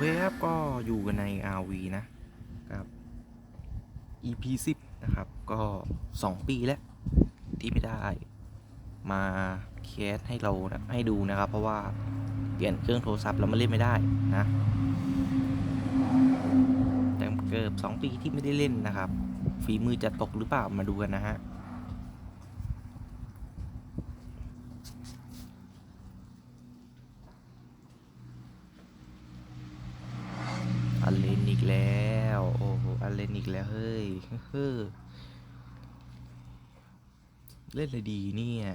เคครับก็อยู่กันใน RV นะกับ EP 10นะครับ ก็ 2 ปีแล้วที่ไม่ได้ มาแคสให้เรานะให้ดูนะครับ เพราะว่าเปลี่ยนเครื่องโทรศัพท์แล้วมาเล่นไม่ได้นะแต่เกือบ2 ปีที่ไม่ได้เล่นนะครับ ฝีมือจะตกหรือเปล่ามาดูกันนะฮะ อันเลนอีกแล้ว โอ้โห อีกแล้วเฮ้ยเฮ้อเล่นเลยดีเนี่ย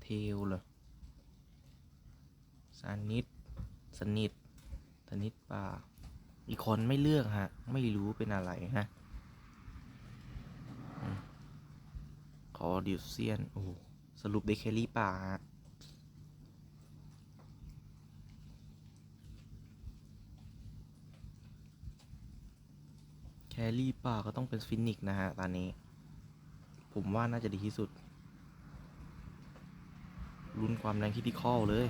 เทลเหรอสานิดสนิทสนิทป่า อีกคนไม่เลือกฮะ ไม่รู้เป็นอะไรฮะอืมขอดิวเซียน โอ้ สรุปได้แครี่ป่าฮะ แครี่ป่าก็ต้องเป็นฟินิกนะฮะตอนนี้ ผมว่าน่าจะดีที่สุดรุนความแรงคิดที่ข้อเลย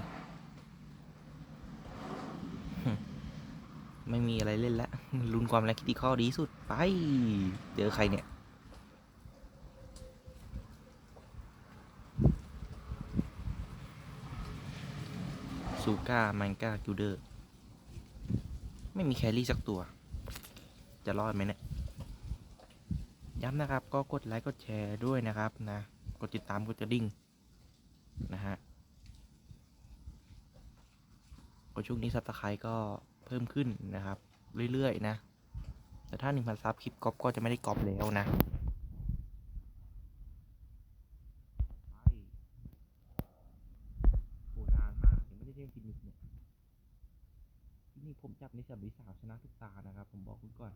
ไม่มีอะไรเล่นแล้วรุนความแรงคิดที่ข้อดีสุดไป เจอใครเนี่ย ซูก้ามันก้ากิลเดอร์ ไม่มีแครี่สักตัว จะรอดไหมเนี่ยย้ำนะครับ ก็กดไลค์กดแชร์ด้วยนะครับนะ กดติดตามกดกระดิ่งนะฮะก็ช่วงนี้ซับสไครต์ก็เพิ่มขึ้นนะครับ เรื่อย ๆ นะ แต่ถ้า 1,000ซับคลิปก๊อปก็จะไม่ได้ก๊อปแล้วนะ ไปโหนานมากยังไม่ได้เล่นฟินิกเนี่ยฟิ นิกผมจับในสัปดาห์สามชนะทุกตานะครับ ผมบอกคุณก่อน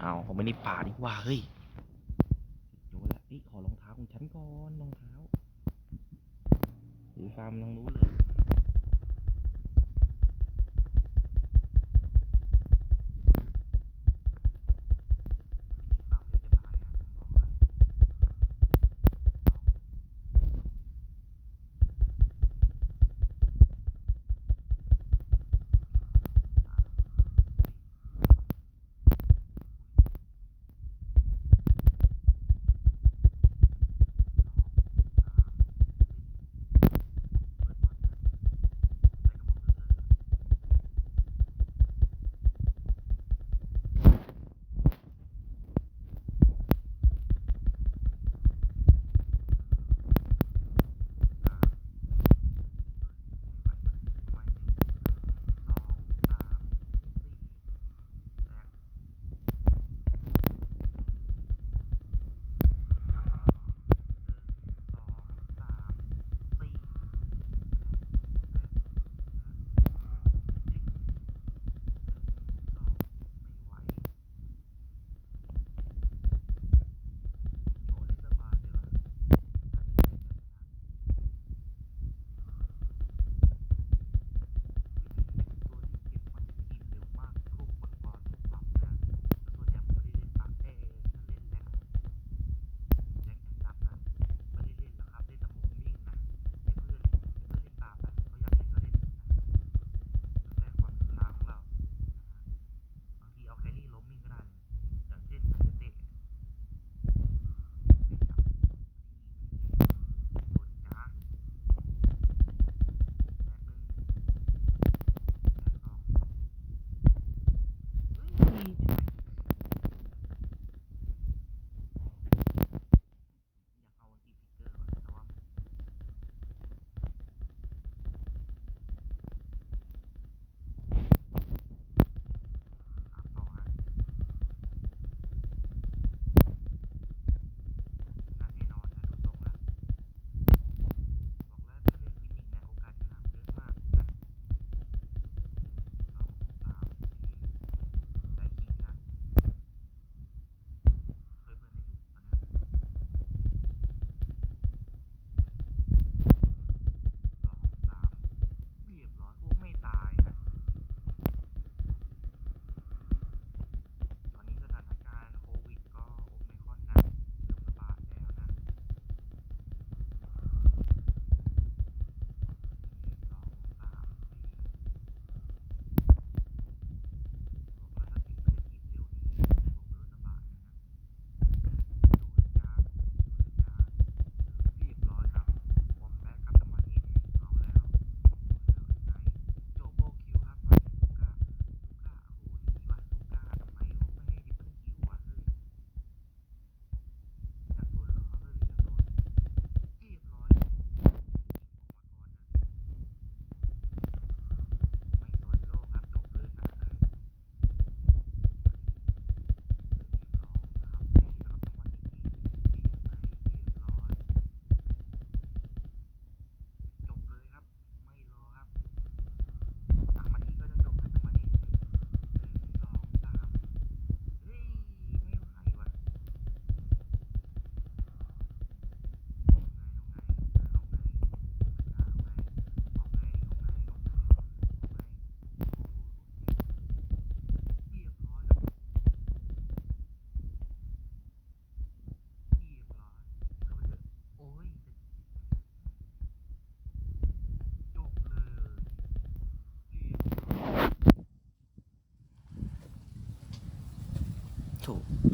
เอาผมไม่ได้ป่าดีกว่าเฮ้ยโดนละนี่ขอรองเท้าของฉันก่อนรองเท้าหรือฟาร์มตรงนู้นเลย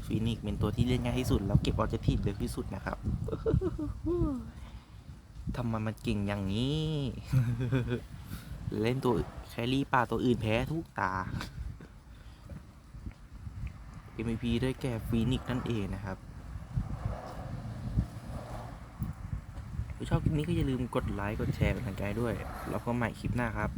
ฟีนิกซ์เป็นตัวที่เล่นง่ายที่สุด แล้วเก็บออเจทีฟเร็วที่สุดนะครับทำไมมันเก่งอย่างนี้ เล่นตัวแครี่ป่าตัวอื่นแพ้ทุกตา MVP ได้แก่ฟีนิกซ์นั่นเองนะครับถ้าชอบคลิปนี้ก็อย่าลืมกดไลค์ กดแชร์เป็นกำลังใจด้วย แล้วก็ใหม่คลิปหน้าครับ